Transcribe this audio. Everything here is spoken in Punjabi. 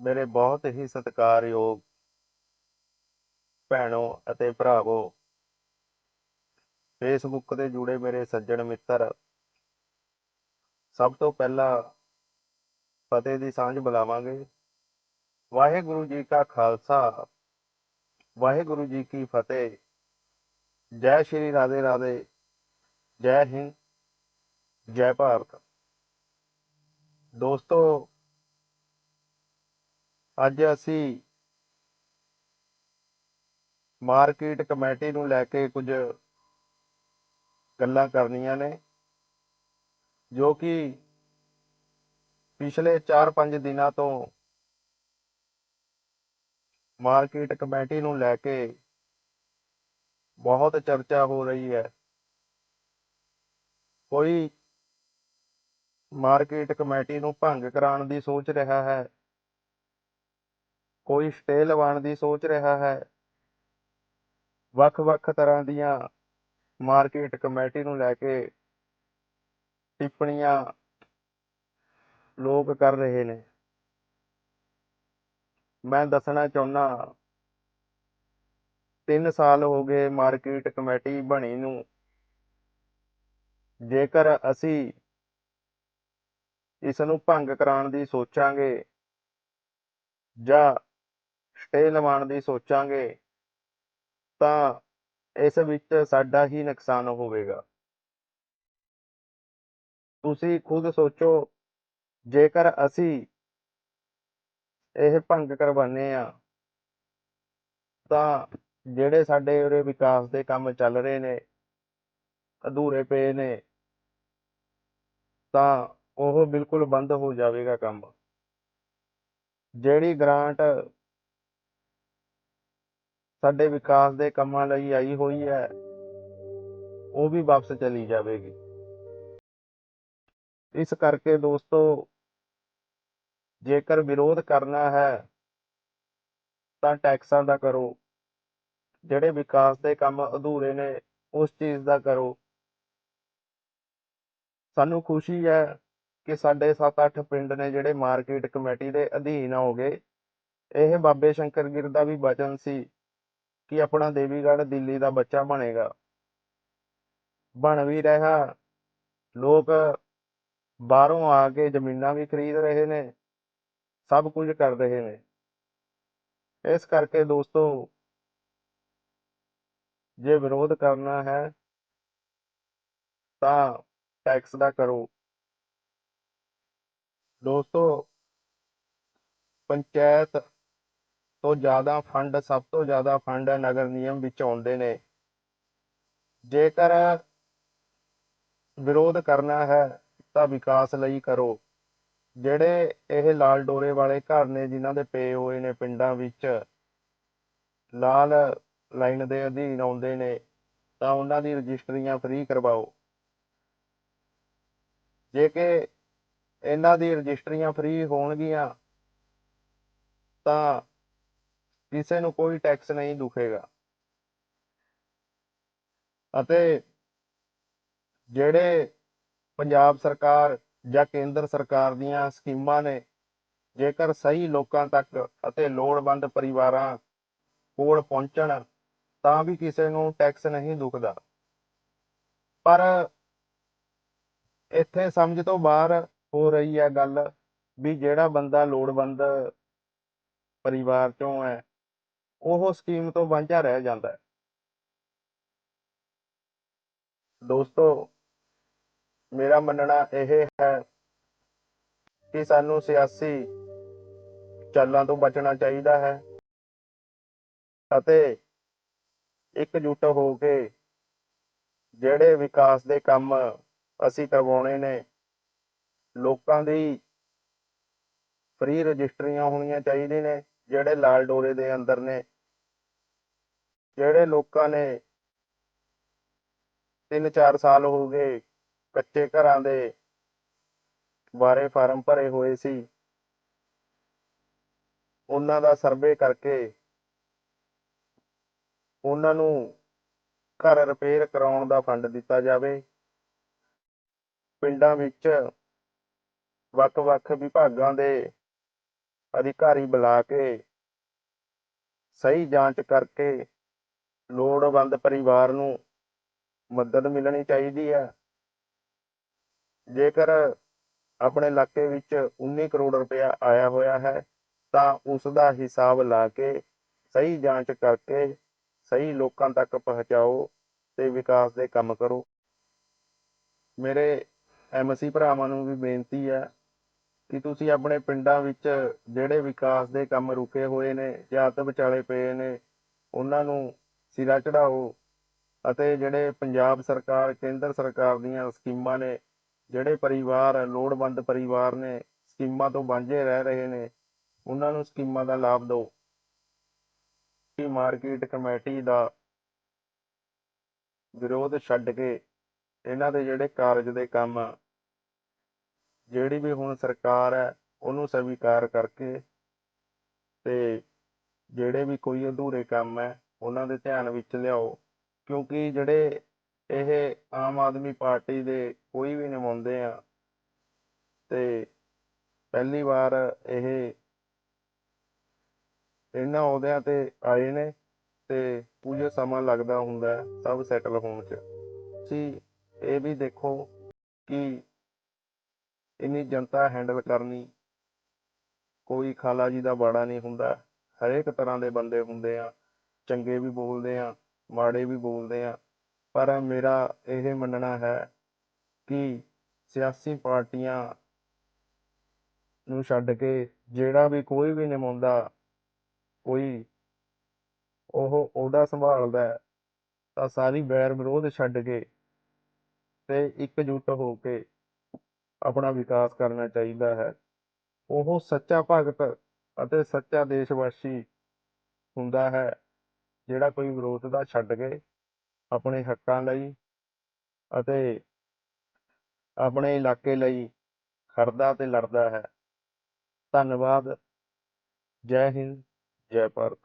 ਮੇਰੇ ਬਹੁਤ ਹੀ ਸਤਿਕਾਰਯੋਗ ਭੈਣੋ ਅਤੇ ਭਰਾਵੋ ਫੇਸਬੁੱਕ ਤੇ ਜੁੜੇ ਮੇਰੇ ਸੱਜਣ ਮਿੱਤਰ, ਸਭ ਤੋਂ ਪਹਿਲਾਂ ਫਤਿਹ ਦੀ ਸਾਂਝ ਬੁਲਾਵਾਂਗੇ। ਵਾਹਿਗੁਰੂ ਜੀ ਕਾ ਖਾਲਸਾ, ਵਾਹਿਗੁਰੂ ਜੀ ਕੀ ਫਤਿਹ। ਜੈ ਸ਼੍ਰੀ ਰਾਧੇ ਰਾਧੇ, ਜੈ ਹਿੰਦ, ਜੈ ਭਾਰਤ। ਦੋਸਤੋ ਅੱਜ ਅਸੀਂ ਮਾਰਕੀਟ ਕਮੇਟੀ ਨੂੰ ਲੈ ਕੇ ਕੁਝ ਗੱਲਾਂ ਕਰਨੀਆਂ ਨੇ, ਜੋ ਕਿ ਪਿਛਲੇ 4-5 ਦਿਨਾਂ ਤੋਂ ਮਾਰਕੀਟ ਕਮੇਟੀ ਨੂੰ ਲੈ ਕੇ ਬਹੁਤ ਚਰਚਾ ਹੋ ਰਹੀ ਹੈ। ਕੋਈ ਮਾਰਕੀਟ ਕਮੇਟੀ ਨੂੰ ਭੰਗ ਕਰਾਉਣ ਦੀ ਸੋਚ ਰਿਹਾ ਹੈ ਕੋਈ ਸਟੇ ਲਵਾਉਣ ਦੀ ਸੋਚ ਰਿਹਾ ਹੈ। ਵੱਖ-ਵੱਖ ਤਰ੍ਹਾਂ ਦੀਆਂ ਮਾਰਕੀਟ ਕਮੇਟੀ ਨੂੰ ਲੈ ਕੇ ਟਿੱਪਣੀਆਂ ਲੋਕ ਕਰ ਰਹੇ ਨੇ। ਮੈਂ ਦੱਸਣਾ ਚਾਹੁੰਦਾ 3 ਸਾਲ ਹੋ ਗਏ ਮਾਰਕੀਟ ਕਮੇਟੀ ਬਣੀ ਨੂੰ। ਜੇਕਰ ਅਸੀਂ ਇਸ ਨੂੰ ਭੰਗ ਕਰਾਉਣ ਦੀ ਸੋਚਾਂਗੇ ਜਾਂ ਸਟੇ ਲਵਾਉਣ ਦੀ ਸੋਚਾਂਗੇ ਤਾਂ ਇਸ ਵਿੱਚ ਸਾਡਾ ਹੀ ਨੁਕਸਾਨ ਹੋਵੇਗਾ। ਤੁਸੀਂ ਖੁਦ ਸੋਚੋ, ਜੇਕਰ ਅਸੀਂ ਇਹ ਭੰਗ ਕਰਵਾਨੇ ਆ ਤਾਂ ਜਿਹੜੇ ਸਾਡੇ ਉਰੇ ਵਿਕਾਸ ਦੇ ਕੰਮ ਚੱਲ ਰਹੇ ਨੇ, ਅਧੂਰੇ ਪਏ ਨੇ, ਤਾਂ ਉਹ ਬਿਲਕੁਲ ਬੰਦ ਹੋ ਜਾਵੇਗਾ ਕੰਮ। ਜਿਹੜੀ ਗ੍ਰਾਂਟ ਸਾਡੇ ਵਿਕਾਸ ਦੇ ਕੰਮਾਂ ਲਈ ਆਈ ਹੋਈ ਹੈ, ਉਹ ਵੀ ਵਾਪਸ ਚਲੀ ਜਾਵੇਗੀ। ਇਸ ਕਰਕੇ ਦੋਸਤੋ, ਜੇਕਰ ਵਿਰੋਧ ਕਰਨਾ ਹੈ, ਤਾਂ ਟੈਕਸਾਂ ਦਾ ਕਰੋ। ਜਿਹੜੇ ਵਿਕਾਸ ਦੇ ਕੰਮ ਅਧੂਰੇ ਨੇ, ਉਸ ਚੀਜ਼ ਦਾ ਕਰੋ। ਸਾਨੂੰ ਖੁਸ਼ੀ ਹੈ ਕਿ ਸਾਡੇ 7-8 ਪਿੰਡ ਨੇ ਜਿਹੜੇ ਮਾਰਕੀਟ ਕਮੇਟੀ ਦੇ ਅਧੀਨ ਹੋ ਗਏ ਇਹ ਬਾਬੇ ਸ਼ੰਕਰ ਗਿਰ ਦਾ ਵੀ ਵਚਨ ਸੀ। ਕਿ ਆਪਣਾ ਦੇਵੀਗੜ੍ਹ ਦਿੱਲੀ ਦਾ ਬੱਚਾ ਬਣੇਗਾ। ਬਣ ਵੀ ਰਿਹਾ। ਲੋਕ ਬਾਹਰੋਂ ਆ ਕੇ ਜ਼ਮੀਨਾਂ ਵੀ ਖਰੀਦ ਰਹੇ ਨੇ। ਸਭ ਕੁਝ ਕਰ ਰਹੇ ਨੇ। ਇਸ ਕਰਕੇ ਦੋਸਤੋ, ਜੇ ਵਿਰੋਧ ਕਰਨਾ ਹੈ, ਤਾਂ ਟੈਕਸ ਦਾ ਕਰੋ। ਦੋਸਤੋ, ਪੰਚਾਇਤ ਤੋਂ ਜ਼ਿਆਦਾ ਫੰਡ, ਸਭ ਤੋਂ ਜ਼ਿਆਦਾ ਫੰਡ ਨਗਰ ਨਿਯਮ ਵਿੱਚ ਆਉਂਦੇ ਨੇ। ਜੇਕਰ ਵਿਰੋਧ ਕਰਨਾ ਹੈ, ਤਾਂ ਵਿਕਾਸ ਲਈ ਕਰੋ। ਜਿਹੜੇ ਇਹ ਲਾਲ ਡੋਰੇ ਵਾਲੇ ਘਰ ਨੇ, ਜਿਨ੍ਹਾਂ ਦੇ ਪਏ ਹੋਏ ਨੇ ਪਿੰਡਾਂ ਵਿੱਚ, ਲਾਲ ਲਾਈਨ ਦੇ ਅਧੀਨ ਆਉਂਦੇ ਨੇ, ਤਾਂ ਉਹਨਾਂ ਦੀ ਰਜਿਸਟਰੀਆਂ ਫ੍ਰੀ ਕਰਵਾਓ। ਜੇ ਕਿ ਇਹਨਾਂ ਦੀ ਰਜਿਸਟਰੀਆਂ ਫ੍ਰੀ ਹੋਣਗੀਆਂ, ਤਾਂ ਕਿਸੇ ਨੂੰ ਕੋਈ ਟੈਕਸ ਨਹੀਂ ਦੁਖੇਗਾ। ਅਤੇ ਜਿਹੜੇ ਪੰਜਾਬ ਸਰਕਾਰ ਜਾਂ ਕੇਂਦਰ ਸਰਕਾਰ ਦੀਆਂ ਸਕੀਮਾਂ ਨੇ, ਜੇਕਰ ਸਹੀ ਲੋਕਾਂ ਤੱਕ ਅਤੇ ਲੋੜਵੰਦ ਪਰਿਵਾਰਾਂ ਕੋਲ ਪਹੁੰਚਣ, ਤਾਂ ਵੀ ਕਿਸੇ ਨੂੰ ਟੈਕਸ ਨਹੀਂ ਦੁਖਦਾ। ਪਰ ਇੱਥੇ ਸਮਝ ਤੋਂ ਬਾਹਰ ਹੋ ਰਹੀ ਹੈ ਗੱਲ ਵੀ ਜਿਹੜਾ ਬੰਦਾ ਲੋੜਵੰਦ ਪਰਿਵਾਰ ਚੋਂ ਹੈ ਉਹ ਸਕੀਮ ਤੋਂ ਵਾਂਝਾ ਰਹਿ ਜਾਂਦਾ ਹੈ। ਦੋਸਤੋ, ਮੇਰਾ ਮੰਨਣਾ ਇਹ ਹੈ ਕਿ ਸਾਨੂੰ ਸਿਆਸੀ ਚਾਲਾਂ ਤੋਂ ਬਚਣਾ ਚਾਹੀਦਾ ਹੈ ਅਤੇ ਇਕਜੁੱਟ ਹੋ ਕੇ ਜਿਹੜੇ ਵਿਕਾਸ ਦੇ ਕੰਮ ਅਸੀਂ ਕਰਵਾਉਣੇ ਨੇ, ਲੋਕਾਂ ਦੀ ਫ੍ਰੀ ਰਜਿਸਟਰੀਆਂ ਹੋਣੀਆਂ ਚਾਹੀਦੀਆਂ ਨੇ, ਜਿਹੜੇ ਲਾਲ ਡੋਰੇ ਦੇ ਅੰਦਰ ਨੇ। ਜਿਹੜੇ ਲੋਕਾਂ ਨੇ 3-4 ਸਾਲ ਹੋ ਗਏ ਕੱਚੇ ਘਰਾਂ ਦੇ ਬਾਰੇ ਫਾਰਮ ਭਰੇ ਹੋਏ ਸੀ, ਉਹਨਾਂ ਦਾ ਸਰਵੇ ਕਰਕੇ ਉਹਨਾਂ ਨੂੰ ਘਰ ਰਿਪੇਅਰ ਕਰਾਉਣ ਦਾ ਫੰਡ ਦਿੱਤਾ ਜਾਵੇ। ਪਿੰਡਾਂ ਵਿੱਚ ਵੱਖ-ਵੱਖ ਵਿਭਾਗਾਂ ਦੇ ਅਧਿਕਾਰੀ ਬੁਲਾ ਕੇ ਸਹੀ ਜਾਂਚ ਕਰਕੇ ਲੋੜਵੰਦ ਪਰਿਵਾਰ ਨੂੰ ਮਦਦ ਮਿਲਣੀ ਚਾਹੀਦੀ ਹੈ। ਜੇਕਰ ਆਪਣੇ ਇਲਾਕੇ ਵਿੱਚ 19 ਕਰੋੜ ਰੁਪਇਆ ਆਇਆ ਹੋਇਆ ਹੈ, ਤਾਂ ਉਸ ਦਾ ਹਿਸਾਬ ਲਾ ਕੇ, ਸਹੀ ਜਾਂਚ ਕਰਕੇ, ਸਹੀ ਲੋਕਾਂ ਤੱਕ ਪਹੁੰਚਾਓ ਤੇ ਵਿਕਾਸ ਦੇ ਕੰਮ ਕਰੋ। ਮੇਰੇ ਐਮਸੀ ਭਰਾਵਾਂ ਨੂੰ ਵੀ ਬੇਨਤੀ ਹੈ ਕਿ ਤੁਸੀਂ ਆਪਣੇ ਪਿੰਡਾਂ ਵਿੱਚ ਜਿਹੜੇ ਵਿਕਾਸ ਦੇ ਕੰਮ ਰੁਕੇ ਹੋਏ ਨੇ, ਜਾਂ ਅੱਧ ਵਿਚਾਲੇ ਪਏ ਨੇ, ਉਹਨਾਂ ਨੂੰ ਸਿਰਾ ਚੜਾਓ ਅਤੇ ਜਿਹੜੇ ਪੰਜਾਬ ਸਰਕਾਰ, ਕੇਂਦਰ ਸਰਕਾਰ ਦੀਆਂ ਸਕੀਮਾਂ ਨੇ, ਜਿਹੜੇ ਪਰਿਵਾਰ ਲੋੜਵੰਦ ਪਰਿਵਾਰ ਨੇ, ਸਕੀਮਾਂ ਤੋਂ ਵਾਂਝੇ ਰਹਿ ਰਹੇ ਨੇ, ਉਹਨਾਂ ਨੂੰ ਸਕੀਮਾਂ ਦਾ ਲਾਭ ਦਿਓ। ਕਿ ਮਾਰਕੀਟ ਕਮੇਟੀ ਦਾ ਵਿਰੋਧ ਛੱਡ ਕੇ ਇਹਨਾਂ ਦੇ ਜਿਹੜੇ ਕਾਰਜ ਦੇ ਕੰਮ ਆ, ਜਿਹੜੀ ਵੀ ਹੁਣ ਸਰਕਾਰ ਹੈ, ਉਹਨੂੰ ਸਵੀਕਾਰ ਕਰਕੇ ਤੇ ਜਿਹੜੇ ਵੀ ਕੋਈ ਅਧੂਰੇ ਕੰਮ ਹੈ ਉਹਨਾਂ ਦੇ ਧਿਆਨ ਵਿੱਚ ਲਿਆਓ, ਕਿਉਂਕਿ ਜਿਹੜੇ ਇਹ ਆਮ ਆਦਮੀ ਪਾਰਟੀ ਦੇ ਕੋਈ ਵੀ ਨਿਮਾਉਂਦੇ ਆ, ਤੇ ਪਹਿਲੀ ਵਾਰ ਇਹ ਇਹਨਾਂ ਅਹੁਦਿਆਂ ਤੇ ਆਏ ਨੇ, ਤੇ ਕੁਝ ਸਮਾਂ ਲੱਗਦਾ ਹੁੰਦਾ ਸਭ ਸੈਟਲ ਹੋਣ 'ਚ। ਤੁਸੀਂ ਇਹ ਵੀ ਦੇਖੋ ਕਿ ਇੰਨੀ ਜਨਤਾ ਹੈਂਡਲ ਕਰਨੀ, ਕੋਈ ਖਾਲਾ ਜੀ ਦਾ ਬਾੜਾ ਨਹੀਂ ਹੁੰਦਾ, ਹਰੇਕ ਤਰ੍ਹਾਂ ਦੇ ਬੰਦੇ ਹੁੰਦੇ ਆ। ਚੰਗੇ ਵੀ ਬੋਲਦੇ ਹਾਂ, ਮਾੜੇ ਵੀ ਬੋਲਦੇ ਹਾਂ, ਪਰ ਮੇਰਾ ਇਹ ਮੰਨਣਾ ਹੈ ਕਿ ਸਿਆਸੀ ਪਾਰਟੀਆਂ ਨੂੰ ਛੱਡ ਕੇ ਜਿਹੜਾ ਵੀ ਕੋਈ ਵੀ ਨਿਮਾਉਂਦਾ, ਕੋਈ ਉਹ ਉਹਦਾ ਸੰਭਾਲਦਾ ਹੈ, ਤਾਂ ਸਾਰੀ ਵੈਰ ਵਿਰੋਧ ਛੱਡ ਕੇ ਤੇ ਇਕਜੁੱਟ ਹੋ ਕੇ ਆਪਣਾ ਵਿਕਾਸ ਕਰਨਾ ਚਾਹੀਦਾ ਹੈ। ਉਹ ਸੱਚਾ ਭਗਤ ਅਤੇ ਸੱਚਾ ਦੇਸ਼ਵਾਸੀ ਹੁੰਦਾ ਹੈ। ਜਿਹੜਾ ਕੋਈ ਵਿਰੋਧ ਦਾ ਛੱਡ ਕੇ ਆਪਣੇ ਹੱਕਾਂ ਲਈ ਅਤੇ ਆਪਣੇ ਇਲਾਕੇ ਲਈ ਖੜਦਾ ਤੇ ਲੜਦਾ ਹੈ। ਧੰਨਵਾਦ। ਜੈ ਹਿੰਦ, ਜੈ ਭਾਰਤ।